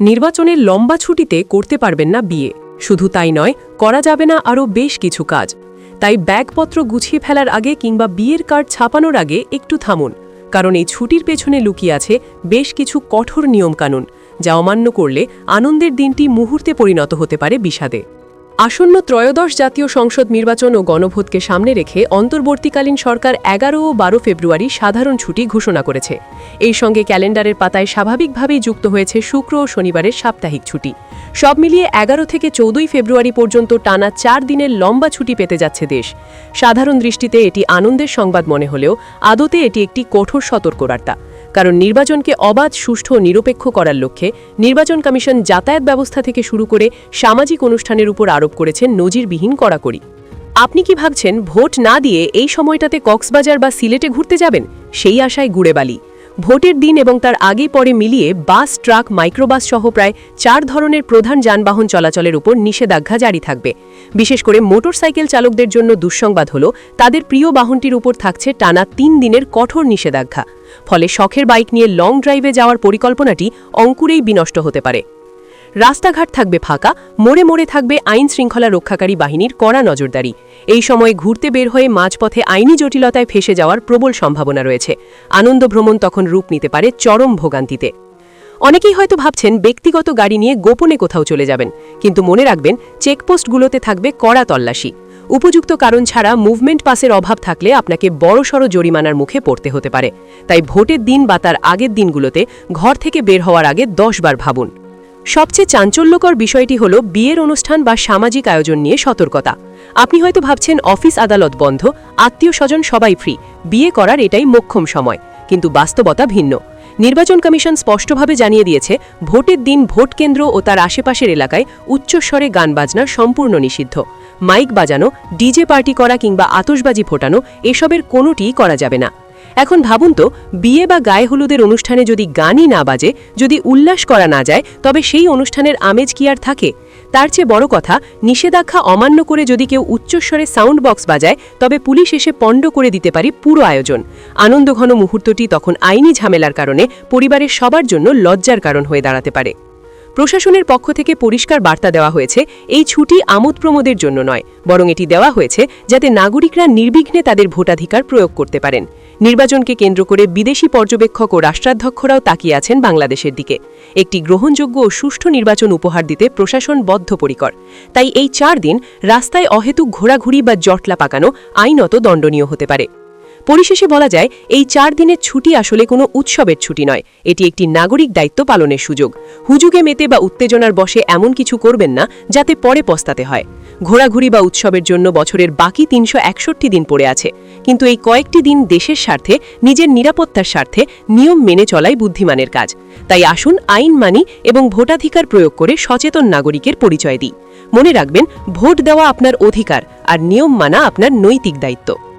নির্বাচনের লম্বা ছুটিতে করতে পারবেন না বিয়ে। শুধু তাই নয়, করা যাবে না আরও বেশ কিছু কাজ। তাই ব্যাগপত্র গুছিয়ে ফেলার আগে কিংবা বিয়ের কার্ড ছাপানোর আগে একটু থামুন। কারণ এই ছুটির পেছনে লুকিয়ে আছে বেশ কিছু কঠোর নিয়মকানুন, যা অমান্য করলে আনন্দের দিনটি মুহূর্তে পরিণত হতে পারে বিষাদে। আসন্ন ত্রয়োদশ জাতীয় সংসদ নির্বাচন ও গণভোটকে সামনে রেখে অন্তর্বর্তীকালীন সরকার এগারো ও বারো ফেব্রুয়ারি সাধারণ ছুটি ঘোষণা করেছে। এই সঙ্গে ক্যালেন্ডারের পাতায় স্বাভাবিকভাবেই যুক্ত হয়েছে শুক্র ও শনিবারের সাপ্তাহিক ছুটি। সব মিলিয়ে এগারো থেকে চৌদ্দই ফেব্রুয়ারি পর্যন্ত টানা চার দিনের লম্বা ছুটি পেতে যাচ্ছে দেশ। সাধারণ দৃষ্টিতে এটি আনন্দের সংবাদ মনে হলেও আদতে এটি একটি কঠোর সতর্কবার্তা। কারণ নির্বাচনকে অবাধ, সুষ্ঠু ও নিরপেক্ষ করার লক্ষ্যে নির্বাচন কমিশন যাতায়াত ব্যবস্থা থেকে শুরু করে সামাজিক অনুষ্ঠানের উপর আরোপ করেছেন নজিরবিহীন কড়াকড়ি। আপনি কি ভাবছেন, ভোট না দিয়ে এই সময়টাতে কক্সবাজার বা সিলেটে ঘুরতে যাবেন? সেই আশায় গুড়ে বালি ভোটের দিন এবং তার আগে পরে মিলিয়ে বাস, ট্রাক, মাইক্রোবাস সহ প্রায় চার ধরনের প্রধান যানবাহন চলাচলের উপর নিষেধাজ্ঞা জারি থাকবে। বিশেষ করে মোটরসাইকেল চালকদের জন্য দুঃসংবাদ হল, তাদের প্রিয় বাহনটির উপর থাকছে টানা তিন দিনের কঠোর নিষেধাজ্ঞা। ফলে শখের বাইক নিয়ে লং ড্রাইভে যাওয়ার পরিকল্পনাটি অঙ্কুরেই বিনষ্ট হতে পারে। রাস্তাঘাট থাকবে ফাঁকা, মোড়ে মোড়ে থাকবে আইন শৃঙ্খলা রক্ষাকারী বাহিনীর কড়া নজরদারি। এই সময় ঘুরতে বের হয়ে মাঝপথে আইনি জটিলতায় ফেসে যাওয়ার প্রবল সম্ভাবনা রয়েছে। আনন্দ ভ্রমণ তখন রূপ নিতে পারে চরম ভোগান্তিতে। অনেকেই হয়তো ভাবছেন ব্যক্তিগত গাড়ি নিয়ে গোপনে কোথাও চলে যাবেন, কিন্তু মনে রাখবেন চেকপোস্টগুলোতে থাকবে কড়া তল্লাশি। উপযুক্ত কারণ ছাড়া মুভমেন্ট পাসের অভাব থাকলে আপনাকে বড়সড় জরিমানার মুখে পড়তে হতে পারে। তাই ভোটের দিন বা তার আগের দিনগুলোতে ঘর থেকে বের হওয়ার আগে দশবার ভাবুন। সবচেয়ে চাঞ্চল্যকর বিষয়টি হল বিয়ের অনুষ্ঠান বা সামাজিক আয়োজন নিয়ে সতর্কতা। আপনি হয়তো ভাবছেন, অফিস আদালত বন্ধ, আত্মীয় স্বজন সবাই ফ্রি, বিয়ে করার এটাই মোক্ষম সময়। কিন্তু বাস্তবতা ভিন্ন। নির্বাচন কমিশন স্পষ্টভাবে জানিয়ে দিয়েছে, ভোটের দিন ভোট কেন্দ্র ও তার আশেপাশের এলাকায় উচ্চস্বরে গান বাজনা সম্পূর্ণ নিষিদ্ধ। মাইক বাজানো, ডিজে পার্টি করা কিংবা আতসবাজি ফোটানো, এসবের কোনোটিই করা যাবে না। এখন ভাবুন তো, বিয়ে বা গায়ে হলুদের অনুষ্ঠানে যদি গানই না বাজে, যদি উল্লাস করা না যায়, তবে সেই অনুষ্ঠানের আমেজ কি আর থাকে? তার চেয়ে বড় কথা, নিষেধাজ্ঞা অমান্য করে যদি কেউ উচ্চস্বরে সাউন্ড বক্স বাজায়, তবে পুলিশ এসে পণ্ড করে দিতে পারে পুরো আয়োজন। আনন্দঘন মুহূর্তটি তখন আইনি ঝামেলার কারণে পরিবারের সবার জন্য লজ্জার কারণ হয়ে দাঁড়াতে পারে। প্রশাসনের পক্ষ থেকে পরিষ্কার বার্তা দেওয়া হয়েছে, এই ছুটি আমোদ প্রমোদের জন্য নয়, বরং এটি দেওয়া হয়েছে যাতে নাগরিকরা নির্বিঘ্নে তাদের ভোটাধিকার প্রয়োগ করতে পারেন। নির্বাচনকে কেন্দ্র করে বিদেশি পর্যবেক্ষক ও রাষ্ট্রাধ্যক্ষরাও তাকিয়ে আছেন বাংলাদেশের দিকে। একটি গ্রহণযোগ্য ও সুষ্ঠু নির্বাচন উপহার দিতে প্রশাসন বদ্ধপরিকর। তাই এই চার দিন রাস্তায় অহেতুক ঘোরাঘুরি বা জটলা পাকানো আইনত দণ্ডনীয় হতে পারে। পরিশেষে বলা যায়, এই চার দিনের ছুটি আসলে কোনো উৎসবের ছুটি নয়। এটি একটি নাগরিক দায়িত্ব পালনের সুযোগ। হুজুগে মেতে বা উত্তেজনার বসে এমন কিছু করবেন না, যাতে পরে পস্তাতে হয়। ঘোরাঘুরি বা উৎসবের জন্য বছরের বাকি তিনশো একষট্টি দিন পড়ে আছে। কিন্তু এই কয়েকটি দিন দেশের স্বার্থে, নিজের নিরাপত্তার স্বার্থে নিয়ম মেনে চলাই বুদ্ধিমানের কাজ। তাই আসুন আইন মানি এবং ভোটাধিকার প্রয়োগ করে সচেতন নাগরিকের পরিচয় দিই। মনে রাখবেন, ভোট দেওয়া আপনার অধিকার আর নিয়ম মানা আপনার নৈতিক দায়িত্ব।